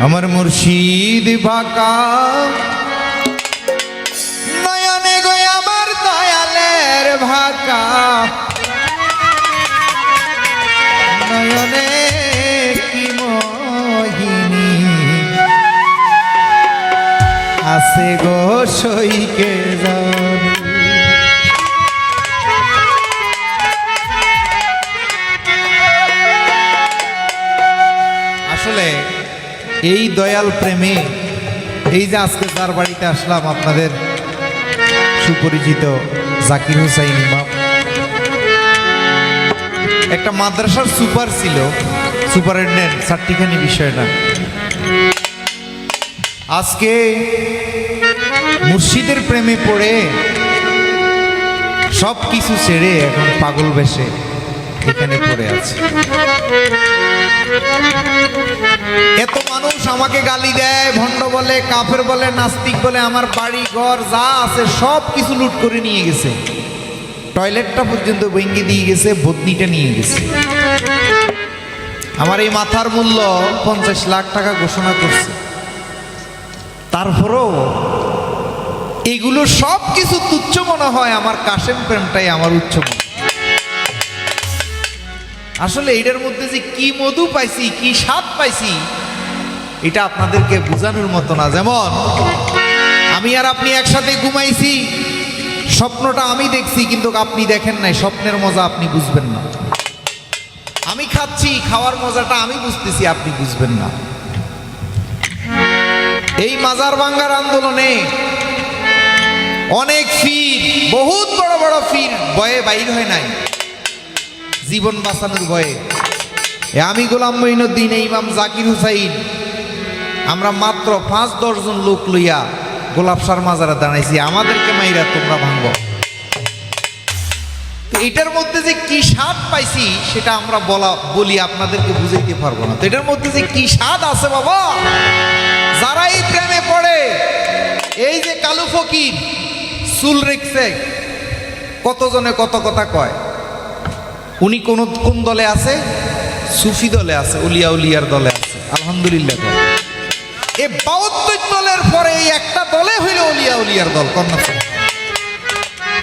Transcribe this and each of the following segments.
আমার মুর্শিদ বাঁকা। নয়নে গো আমার দয়ালের ভাকা। নয়নে কি মোহিনী। আছে গো সইকে জানি এই দয়াল প্রেমে, এই যে আজকে তার বাড়িতে আসলাম আপনাদের সুপরিচিত জাকির হুসাইন ইমাম। একটা মাদ্রাসার সুপার ছিল, সুপারিনটেন্ডেন্ট চারটিখানি বিষয়টা আজকে মুর্শিদের প্রেমে পড়ে সব কিছু ছেড়ে এখন পাগল বেশে। এখানে পড়ে আছে। এত মানুষ আমাকে গালি দেয়, ভণ্ড বলে, কাফের বলে, নাস্তিক বলে, আমার বাড়ি, ঘর, যা আছে সব কিছু লুট করে নিয়ে গেছে। টয়লেটটা পর্যন্ত ভেঙে দিয়ে গেছে, বদনিটা নিয়ে গেছে। আমার এই মাথার মূল্য পঞ্চাশ লাখ টাকা ঘোষণা করছে। তারপরেও এগুলো সব কিছু তুচ্ছ মনে হয়, আমার কাশেম প্রেমটাই আমার উচ্চ মনে। আসলে এটার মধ্যে যে কি মধু পাইছি, কি স্বাদ পাইছি, এটা আপনাদেরকে বোঝানোর মতো না। যেমন, আমি আর আপনি একসাথে ঘুমাইছি, স্বপ্নটা আমি দেখছি, কিন্তু আপনি দেখেন নাই, স্বপ্নের মজা আপনি বুঝবেন না। আমি খাচ্ছি, খাওয়ার মজাটা আমি বুঝতেছি, আপনি বুঝবেন না। এই মাজার বাঙ্গার আন্দোলনে অনেক ফির, বহুত বড় বড় ফির বয়ে বাইর হয় নাই। জীবন বাঁচানোর ভয়ে। আমি গোলাম মঈনুদ্দিন, ইমাম জাকির হুসাইন। আমরা মাত্র পাঁচ দশজন লোক লইয়া গোলাপ সার মাজারে দাঁড়াইছি। আমাদেরকে মাইরা তোমরা ভাঙব এটার মধ্যে যে কি স্বাদ পাইছি, সেটা আমরা বলা, বলি আপনাদেরকে বুঝাইতে পারব না। তো এটার মধ্যে যে কি স্বাদ আছে বাবা? যারা এই প্রেমে পড়ে, এই যে কালু ফকির, চুল রেখছে, কতজনে কত কথা কয়? উনি কোন কোন দলে আছে? সুফি দলে আছে, উলিয়া উলিয়ার দলে আছে। আলহামদুলিল্লাহ, দল। এ বাউত্তর দলের পরে এই একটা দলে হইল উলিয়া উলিয়ার দল, কন্যা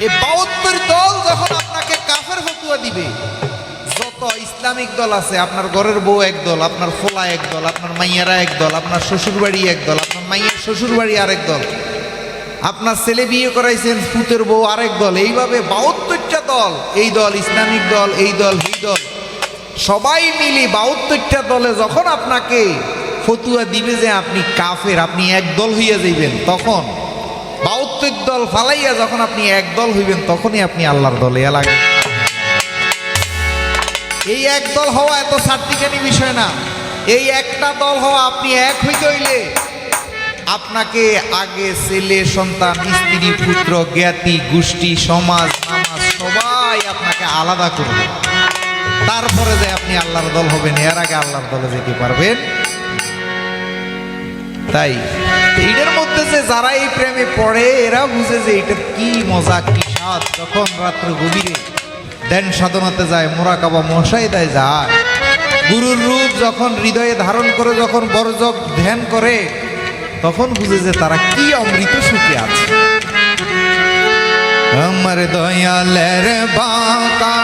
এই বাউত্তর দল যখন আপনাকে কাফের ফতুয়া দিবে, যত ইসলামিক দল আছে, আপনার ঘরের বউ এক দল, আপনার ফোলা এক দল, আপনার মাইয়ারা এক দল, আপনার শ্বশুর বাড়ি এক দল, আপনার মাইয়ার শ্বশুর বাড়ি আরেক দল, আপনার ছেলে বিয়ে করাইছেন পুতের বউ আরেক দল, এইভাবে বাহাত্তরটা দল, এই দল ইসলামিক দল, এই দল এই দল। সবাই মিলে বাহাত্তরটা দলে যখন আপনাকে ফতুয়া দিবে যে আপনি কাফের, আপনি এক দল হইয়া যাইবেন, তখন বাহাত্তর দল ফালাইয়া যখন আপনি এক দল হইবেন, তখনই আপনি আল্লাহর দলে লাগে এই এক দল হওয়া এত সার্টিকানি বিষয় না। এই একটা দল হওয়া আপনি এক হইতে হইলে আপনাকে আগে ছেলে, সন্তান, স্ত্রী, পুত্র, জ্ঞাতি, গোষ্ঠী, সমাজ নামাজ সবাই আপনাকে আলাদা করবে। তারপরে যে আপনি আল্লাহর দল হবেন, এর আগে আল্লাহর দলে যেতে পারবেন। তাই এইটার মধ্যে যে যারা এই প্রেমে পড়ে, এরা বুঝে যে এটা কি মজা, কি স্বাদ। যখন রাত্র গভীরে ধ্যান সাধনাতে যায়, মোরাকাবা দেয় যায়। গুরুর রূপ যখন হৃদয়ে ধারণ করে, যখন বরজব ধ্যান করে, তখন বুঝে যে তারা কি অমৃত সুখে আছে। আমার দয়ালের বাঁকা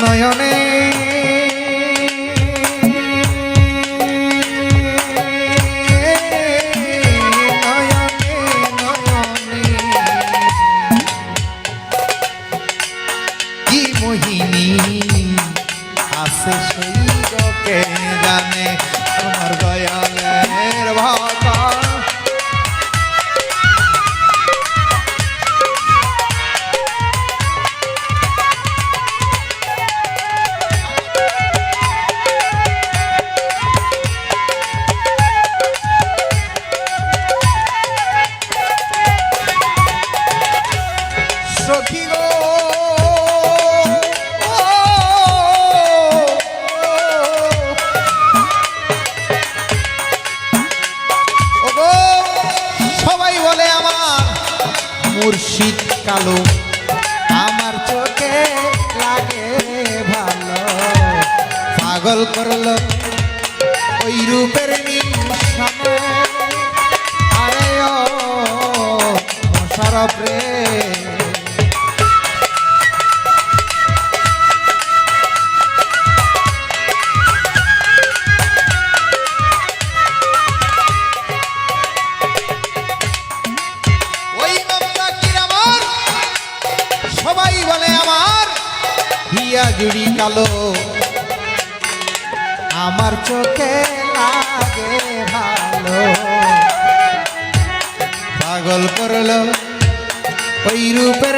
নয়নে সবাই বলে আমার হিয়া জুড়ি আমার চোখে লাগে ভালো। পাগল করল ওই রূপের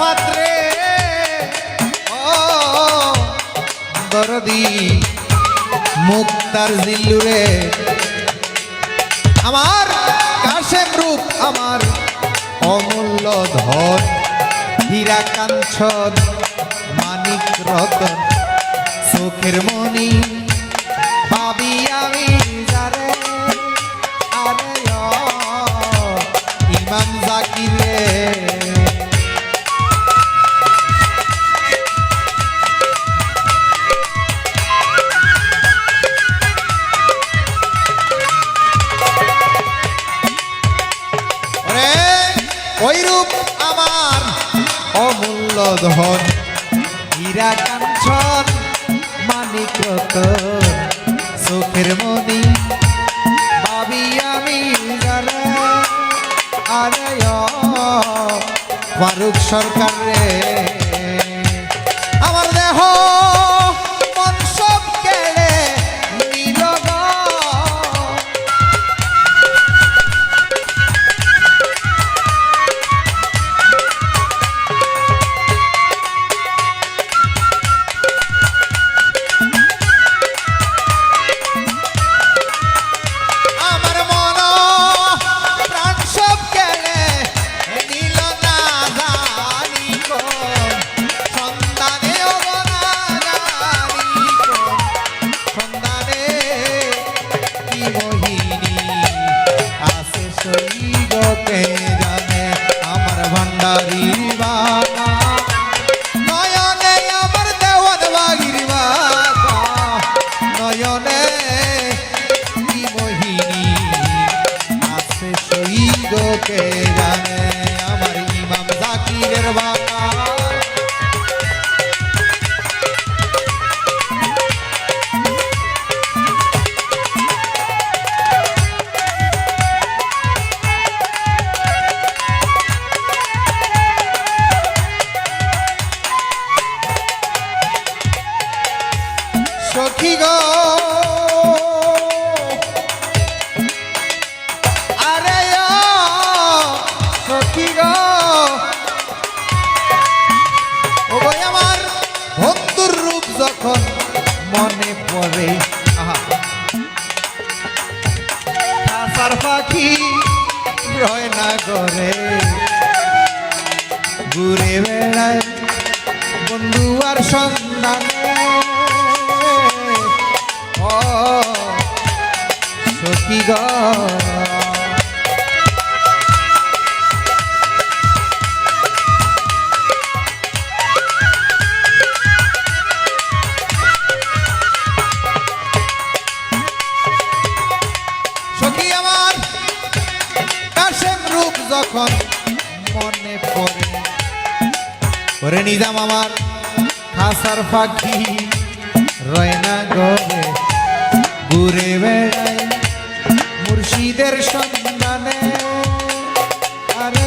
পাত্রে। ও, দরদি, মুক্তার জিল্লুরে। আমার কাশেম রূপ, আমার অমূল্য ধন হীরা কাঞ্চন মানিক রতন, চোখের মনি পাবি আমি। কাঞ্চন মানিক চোখের মনি ভাবি আমি আরে ফারুক সরকার রে। আমার দেহ মনে পড়ে। আসার পাখি রয় না করে ঘুরে বেড়ায় বন্ধু আর সন্ধান। ও, সখী গড় ওরে নিজাম আমার হাসার পাখি রয়না গবে ঘুরে বেড়াই মুর্শিদের সন্ধানে আরে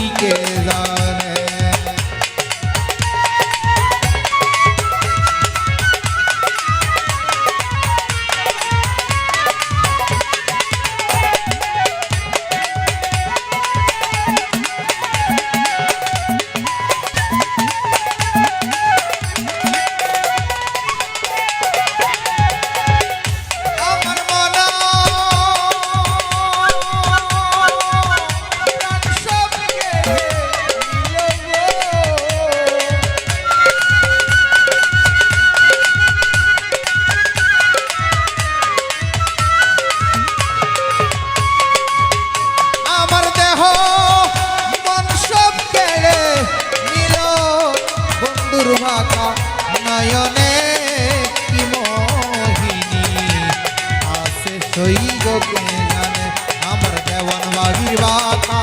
শিবা